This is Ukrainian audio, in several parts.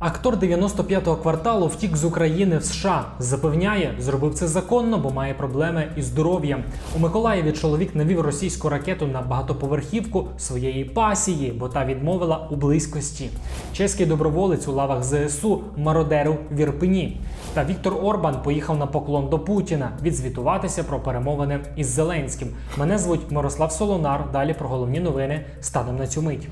Актор 95-го кварталу втік з України в США. Запевняє, зробив це законно, бо має проблеми із здоров'ям. У Миколаєві чоловік навів російську ракету на багатоповерхівку своєї пасії, бо та відмовила у близькості. Чеський доброволець у лавах ЗСУ мародерив в Ірпені. Та Віктор Орбан поїхав на поклон до Путіна відзвітуватися про перемовини із Зеленським. Мене звуть Мирослав Солонар. Далі про головні новини станом на цю мить.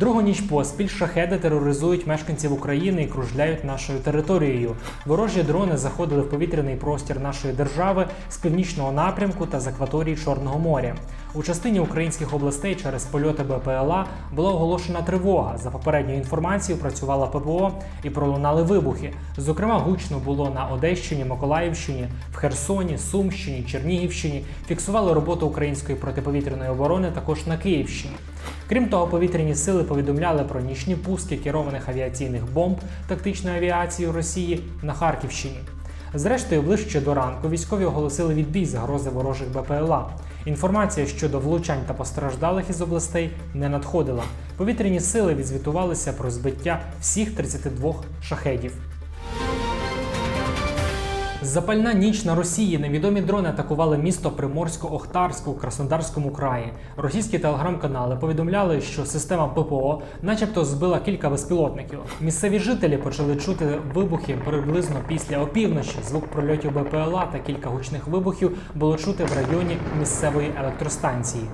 Другу ніч поспіль шахеди тероризують мешканців України і кружляють нашою територією. Ворожі дрони заходили в повітряний простір нашої держави з північного напрямку та з акваторії Чорного моря. У частині українських областей через польоти БПЛА була оголошена тривога. За попередньою інформацією працювала ППО і пролунали вибухи. Зокрема, гучно було на Одещині, Миколаївщині, в Херсоні, Сумщині, Чернігівщині. Фіксували роботу української протиповітряної оборони також на Київщині. Крім того, повітряні сили повідомляли про нічні пуски керованих авіаційних бомб тактичної авіації Росії на Харківщині. Зрештою, ближче до ранку військові оголосили відбій загрози ворожих БПЛА. Інформація щодо влучань та постраждалих із областей не надходила. Повітряні сили відзвітувалися про збиття всіх 32 шахедів. Запальна ніч на Росії. Невідомі дрони атакували місто Приморсько-Охтарську у Краснодарському краї. Російські телеграм-канали повідомляли, що система ППО, начебто, збила кілька безпілотників. Місцеві жителі почали чути вибухи приблизно після опівночі. Звук прольотів БПЛА та кілька гучних вибухів було чути в районі місцевої електростанції.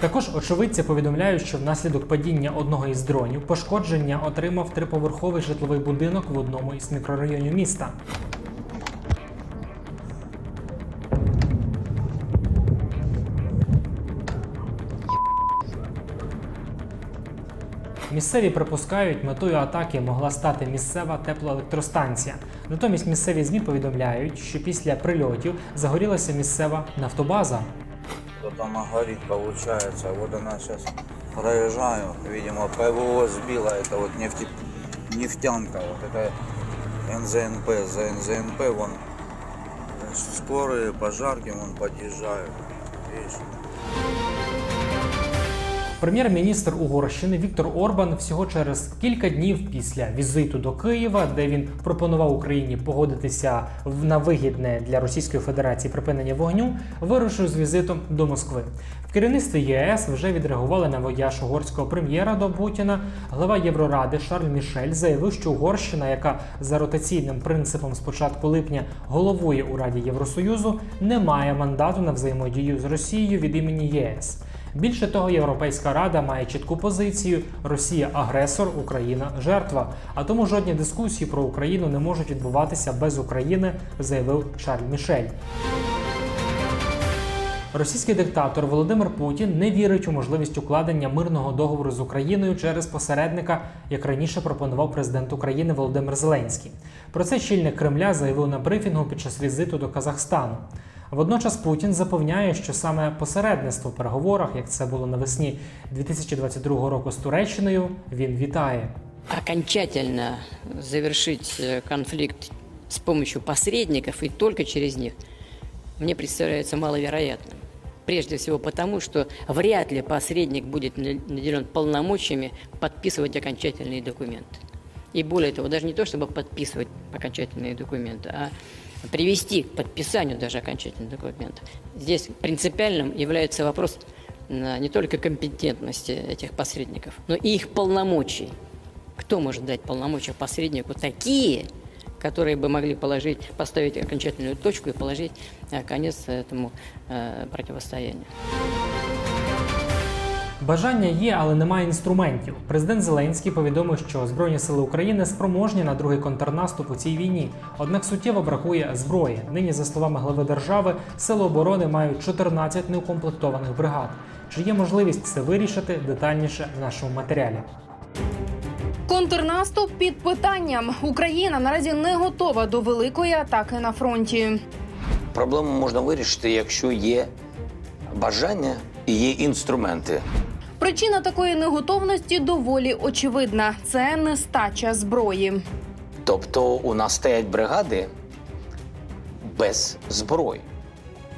Також очевидці повідомляють, що внаслідок падіння одного із дронів пошкодження отримав триповерховий житловий будинок в одному із мікрорайонів міста. Місцеві припускають, метою атаки могла стати місцева теплоелектростанція. Натомість місцеві ЗМІ повідомляють, що після прильотів загорілася місцева нафтобаза. Она горит, получается. Вот она сейчас проезжаю. Видимо, ПВО сбила. Это вот нефти... нефтянка. Вот это НЗНП. За НЗНП вон скорые пожарки вон подъезжают. Видишь? Прем'єр-міністр Угорщини Віктор Орбан всього через кілька днів після візиту до Києва, де він пропонував Україні погодитися на вигідне для Російської Федерації припинення вогню, вирушив з візитом до Москви. В керівництві ЄС вже відреагували на вояж угорського прем'єра до Путіна. Глава Євроради Шарль Мішель заявив, що Угорщина, яка за ротаційним принципом з початку липня головує у Раді Євросоюзу, не має мандату на взаємодію з Росією від імені ЄС. Більше того, Європейська рада має чітку позицію: Росія агресор, Україна жертва. А тому жодні дискусії про Україну не можуть відбуватися без України, заявив Шарль Мішель. Російський диктатор Володимир Путін не вірить у можливість укладення мирного договору з Україною через посередника, як раніше пропонував президент України Володимир Зеленський. Про це чільник Кремля заявив на брифінгу під час візиту до Казахстану. Водночас Путін запевняє, що саме посередництво в переговорах, як це було навесні 2022 року з Туреччиною, він вітає. окончательно завершить э, конфликт с помощью посредников и только через них, мне представляется маловероятным. Прежде всего потому, что вряд ли посредник будет на- наделен полномочиями подписывать окончательные документы. И более того, даже не то, чтобы подписывать окончательные документы, а привести к подписанию даже окончательных документов. Здесь принципиальным является вопрос э, не только компетентности этих посредников, но и их полномочий. Кто может дать полномочия посреднику такие, которые бы могли положить, поставить окончательную точку и положить э, конец этому э, противостоянию? Бажання є, але немає інструментів. Президент Зеленський повідомив, що Збройні сили України спроможні на другий контрнаступ у цій війні. Однак суттєво бракує зброї. Нині, за словами глави держави, сили оборони мають 14 неукомплектованих бригад. Чи є можливість це вирішити детальніше в нашому матеріалі? Контрнаступ під питанням. Україна наразі не готова до великої атаки на фронті. Проблему можна вирішити, якщо є бажання і є інструменти. Причина такої неготовності доволі очевидна: це нестача зброї. Тобто у нас стоять бригади без зброї.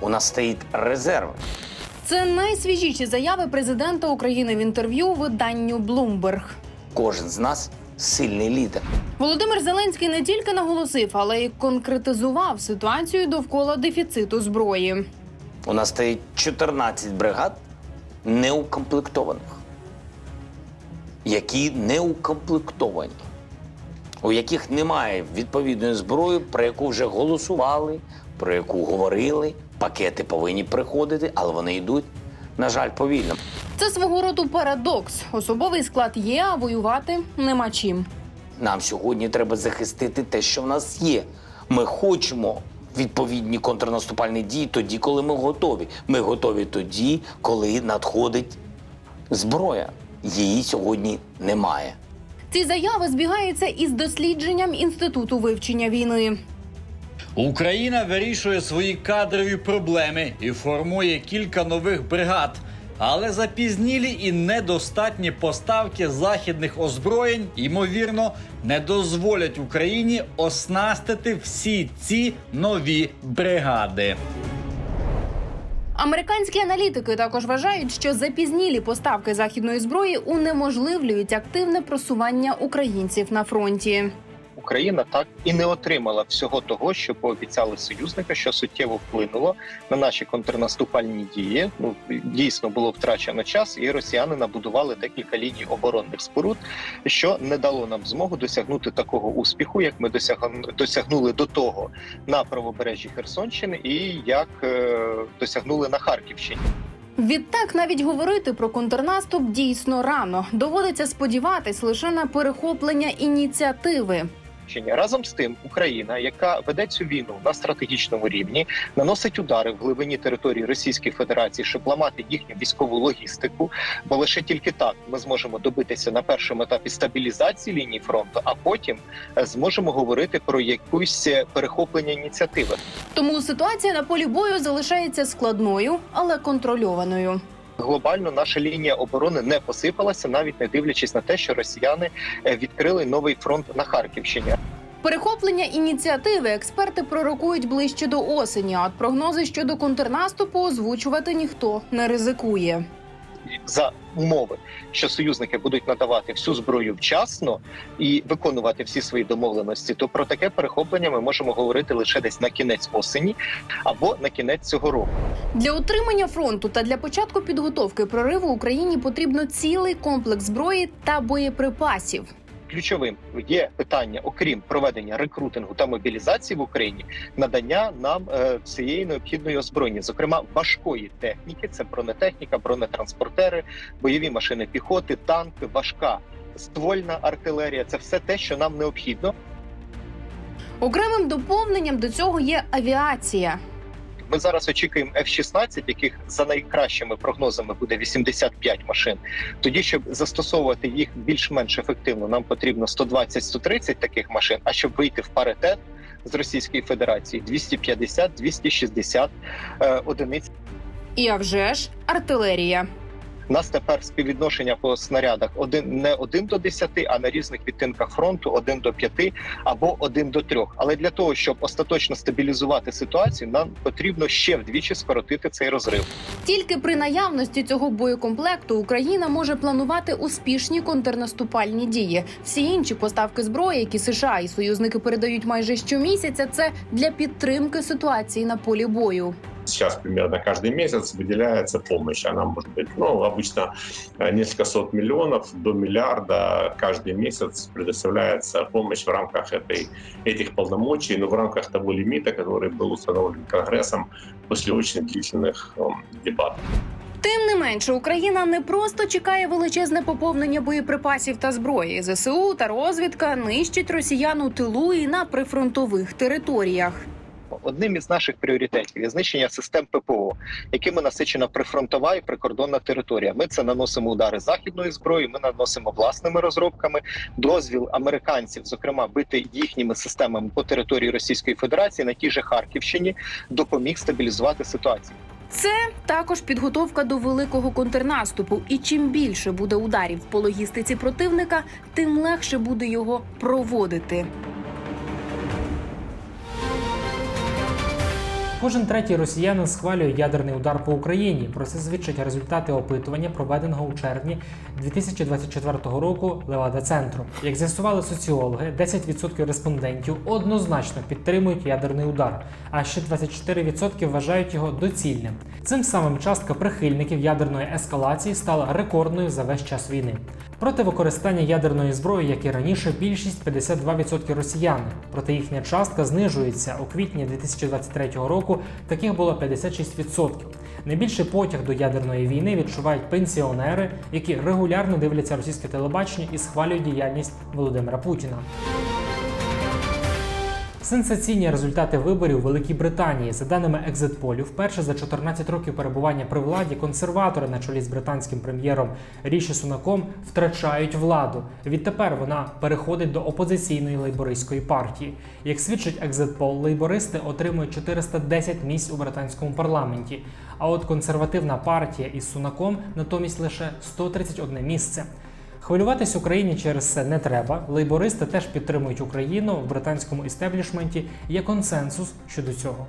у нас стоїть резерв. Це найсвіжіші заяви президента України в інтерв'ю виданню Bloomberg. Кожен з нас сильний лідер. Володимир Зеленський не тільки наголосив, але й конкретизував ситуацію довкола дефіциту зброї. У нас стоїть 14 бригад неукомплектованих, які неукомплектовані, у яких немає відповідної зброї, про яку вже голосували, про яку говорили. Пакети повинні приходити, але вони йдуть, на жаль, повільно. Це свого роду парадокс. Особовий склад є, а воювати нема чим. Нам сьогодні треба захистити те, що в нас є. Ми хочемо відповідні контрнаступальні дії тоді, коли ми готові. Ми готові тоді, коли надходить зброя. Її сьогодні немає. Ці заяви збігаються із дослідженням інституту вивчення війни. Україна вирішує свої кадрові проблеми і формує кілька нових бригад. Але запізнілі і недостатні поставки західних озброєнь, ймовірно, не дозволять Україні оснастити всі ці нові бригади. Американські аналітики також вважають, що запізнілі поставки західної зброї унеможливлюють активне просування українців на фронті. Україна так і не отримала всього того, що пообіцяли союзника, що суттєво вплинуло на наші контрнаступальні дії. Ну дійсно було втрачено час, і росіяни набудували декілька ліній оборонних споруд, що не дало нам змогу досягнути такого успіху, як ми досягну- досягнули до того на правобережжі Херсонщини, і як е, досягнули на Харківщині. Відтак навіть говорити про контрнаступ дійсно рано. Доводиться сподіватись лише на перехоплення ініціативи. Чиня. Разом з тим, Україна, яка веде цю війну на стратегічному рівні, наносить удари в глибині території Російської Федерації, щоб ламати їхню військову логістику. Бо лише тільки так ми зможемо добитися на першому етапі стабілізації лінії фронту, а потім е, зможемо говорити про якусь е, перехоплення ініціативи. Тому ситуація на полі бою залишається складною, але контрольованою. Глобально наша лінія оборони не посипалася, навіть не дивлячись на те, що росіяни е, відкрили новий фронт на Харківщині. Перехоплення ініціативи експерти пророкують ближче до осені. А от прогнози щодо контрнаступу озвучувати ніхто не ризикує. за умови, що союзники будуть надавати всю зброю вчасно і виконувати всі свої домовленості, то про таке перехоплення ми можемо говорити лише десь на кінець осені або на кінець цього року. Для утримання фронту та для початку підготовки прориву Україні потрібно цілий комплекс зброї та боєприпасів. Ключовим є питання, окрім проведення рекрутингу та мобілізації в Україні, надання нам е, всієї необхідної озброєння, зокрема важкої техніки. Це бронетехніка, бронетранспортери, бойові машини піхоти, танки, важка ствольна артилерія. Це все те, що нам необхідно. Окремим доповненням до цього є авіація. Ми зараз очікуємо F-16, яких за найкращими прогнозами буде 85 машин. Тоді, щоб застосовувати їх більш-менш ефективно, нам потрібно 120-130 таких машин. А щоб вийти в паритет з Російської Федерації, 250-260 е, одиниць. І а вже ж артилерія. У нас тепер співвідношення по снарядах один не 1 до 10, а на різних відтинках фронту 1 до 5 або 1 до 3. Але для того, щоб остаточно стабілізувати ситуацію, нам потрібно ще вдвічі скоротити цей розрив. Тільки при наявності цього боєкомплекту Україна може планувати успішні контрнаступальні дії. Всі інші поставки зброї, які США і союзники передають майже щомісяця, це для підтримки ситуації на полі бою сейчас примерно каждый месяц выделяется помощь. Она может быть, ну, обычно э, несколько сот миллионов до миллиарда каждый месяц предоставляется помощь в рамках этой, этих полномочий, но в рамках того лимита, который был установлен Конгрессом после очень длительных эм, дебатов. Тим не менше, Україна не просто чекає величезне поповнення боєприпасів та зброї. ЗСУ та розвідка нищать росіян у тилу і на прифронтових територіях. Одним із наших пріоритетів є знищення систем ППО, якими насичена прифронтова і прикордонна територія. Ми це наносимо удари західної зброї. Ми наносимо власними розробками. Дозвіл американців, зокрема, бити їхніми системами по території Російської Федерації на тій же Харківщині, допоміг стабілізувати ситуацію. Це також підготовка до великого контрнаступу. І чим більше буде ударів по логістиці противника, тим легше буде його проводити. Кожен третій росіянин схвалює ядерний удар по Україні. Про це свідчать результати опитування, проведеного у червні 2024 року Левада центру. Як з'ясували соціологи, 10% респондентів однозначно підтримують ядерний удар, а ще 24% вважають його доцільним. Цим самим частка прихильників ядерної ескалації стала рекордною за весь час війни. Проти використання ядерної зброї, як і раніше, більшість 52% росіяни. Проте їхня частка знижується. У квітні 2023 року таких було 56%. Найбільший потяг до ядерної війни відчувають пенсіонери, які регулярно дивляться російське телебачення і схвалюють діяльність Володимира Путіна. Сенсаційні результати виборів у Великій Британії. За даними екзитполів, вперше за 14 років перебування при владі консерватори на чолі з британським прем'єром Ріші Сунаком втрачають владу. Відтепер вона переходить до опозиційної лейбористської партії. Як свідчить екзитпол, лейбористи отримують 410 місць у британському парламенті. А от консервативна партія із Сунаком натомість лише 131 місце. Хвилюватись Україні через це не треба. Лейбористи теж підтримують Україну в британському істеблішменті. Є консенсус щодо цього.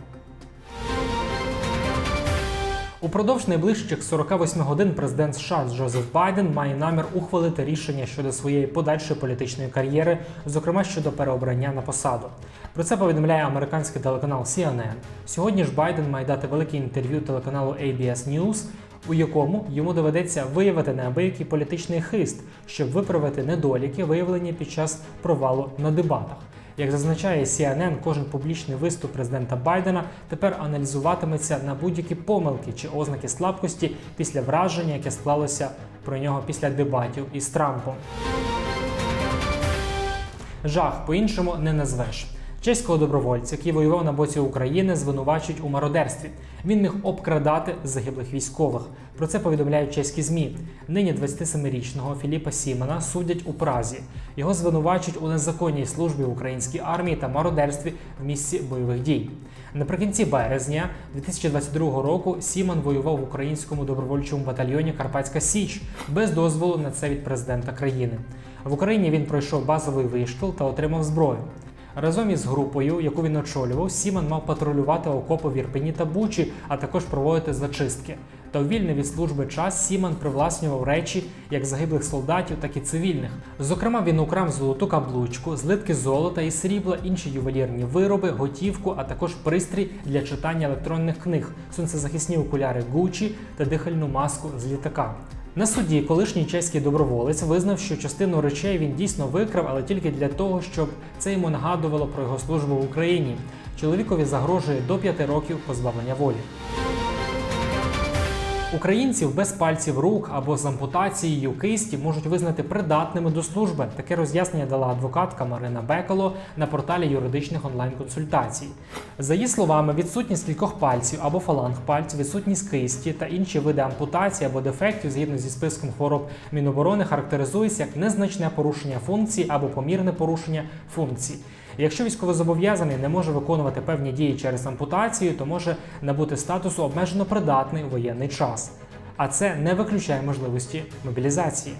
Упродовж найближчих 48 годин президент США Джозеф Байден має намір ухвалити рішення щодо своєї подальшої політичної кар'єри, зокрема щодо переобрання на посаду. Про це повідомляє американський телеканал CNN. Сьогодні ж Байден має дати велике інтерв'ю телеканалу ABS News, у якому йому доведеться виявити неабиякий політичний хист, щоб виправити недоліки, виявлені під час провалу на дебатах. Як зазначає CNN, кожен публічний виступ президента Байдена тепер аналізуватиметься на будь-які помилки чи ознаки слабкості після враження, яке склалося про нього після дебатів із Трампом. Жах по-іншому не назвеш. Чеського добровольця, який воював на боці України, звинувачують у мародерстві. Він міг обкрадати загиблих військових. Про це повідомляють чеські змі. Нині 27-річного Філіпа Сімона судять у Празі. Його звинувачують у незаконній службі в українській армії та мародерстві в місці бойових дій. Наприкінці березня 2022 року Сімон воював в українському добровольчому батальйоні Карпатська Січ без дозволу на це від президента країни. В Україні він пройшов базовий вишкіл та отримав зброю. Разом із групою, яку він очолював, Сімон мав патрулювати окопи в Ірпені та Бучі, а також проводити зачистки. Та у вільний від служби час Сімон привласнював речі як загиблих солдатів, так і цивільних. Зокрема, він украв золоту каблучку, злитки золота і срібла, інші ювелірні вироби, готівку, а також пристрій для читання електронних книг, сонцезахисні окуляри Гучі та дихальну маску з літака. На суді колишній чеський доброволець визнав, що частину речей він дійсно викрав, але тільки для того, щоб це йому нагадувало про його службу в Україні. Чоловікові загрожує до 5 років позбавлення волі. Українців без пальців рук або з ампутацією кисті можуть визнати придатними до служби. Таке роз'яснення дала адвокатка Марина Бекало на порталі юридичних онлайн-консультацій. За її словами, відсутність кількох пальців або фаланг пальців, відсутність кисті та інші види ампутації або дефектів згідно зі списком хвороб Міноборони характеризується як незначне порушення функцій або помірне порушення функцій. Якщо військовозобов'язаний не може виконувати певні дії через ампутацію, то може набути статусу обмежено придатний воєнний час. А це не виключає можливості мобілізації.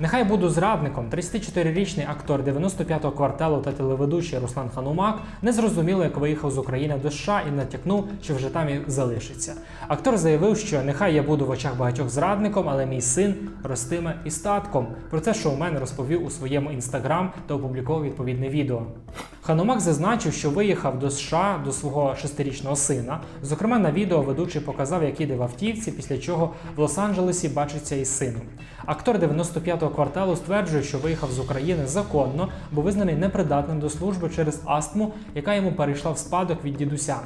Нехай буду зрадником. 34-річний актор 95-го кварталу та телеведучий Руслан Ханумак незрозуміло, як виїхав з України до США і натякнув, що вже там і залишиться. Актор заявив, що нехай я буду в очах багатьох зрадником, але мій син ростиме і статком. Про це шоумен розповів у своєму інстаграм та опублікував відповідне відео. Ханумак зазначив, що виїхав до США до свого шестирічного сина. Зокрема, на відео ведучий показав, як іде в автівці, після чого в Лос-Анджелесі бачиться із сином. Актор 95-го кварталу стверджує, що виїхав з України законно, бо визнаний непридатним до служби через астму, яка йому перейшла в спадок від дідуся.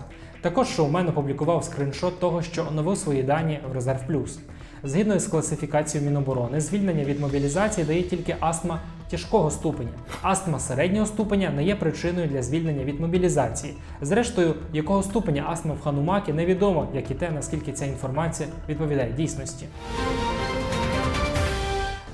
Також шоумен опублікував скриншот того, що оновив свої дані в Резерв Плюс. Згідно з класифікацією Міноборони, звільнення від мобілізації дає тільки астма тяжкого ступеня. Астма середнього ступеня не є причиною для звільнення від мобілізації. Зрештою, якого ступеня астма в Ханумакі невідомо, як і те, наскільки ця інформація відповідає дійсності.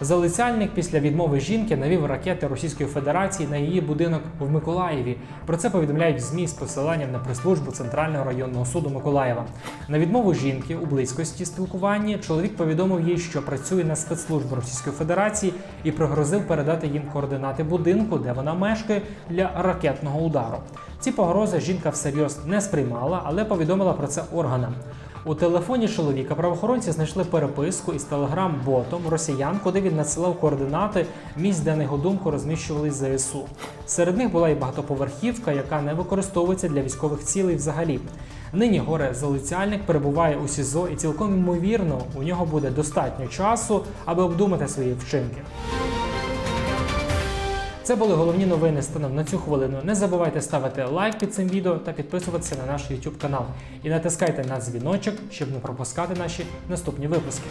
Залицяльник після відмови жінки навів ракети Російської Федерації на її будинок в Миколаєві. Про це повідомляють ЗМІ з посиланням на прес-службу Центрального районного суду Миколаєва. На відмову жінки у близькості спілкування чоловік повідомив їй, що працює на спецслужбу Російської Федерації і пригрозив передати їм координати будинку, де вона мешкає, для ракетного удару. Ці погрози жінка всерйоз не сприймала, але повідомила про це органам. У телефоні чоловіка правоохоронці знайшли переписку із телеграм-ботом росіян, куди він надсилав координати місць, де на його думку розміщувались ЗСУ. Серед них була і багатоповерхівка, яка не використовується для військових цілей взагалі. Нині горе залицяльник перебуває у СІЗО, і цілком ймовірно у нього буде достатньо часу, аби обдумати свої вчинки. Це були головні новини станом на цю хвилину. Не забувайте ставити лайк під цим відео та підписуватися на наш YouTube канал. І натискайте на дзвіночок, щоб не пропускати наші наступні випуски.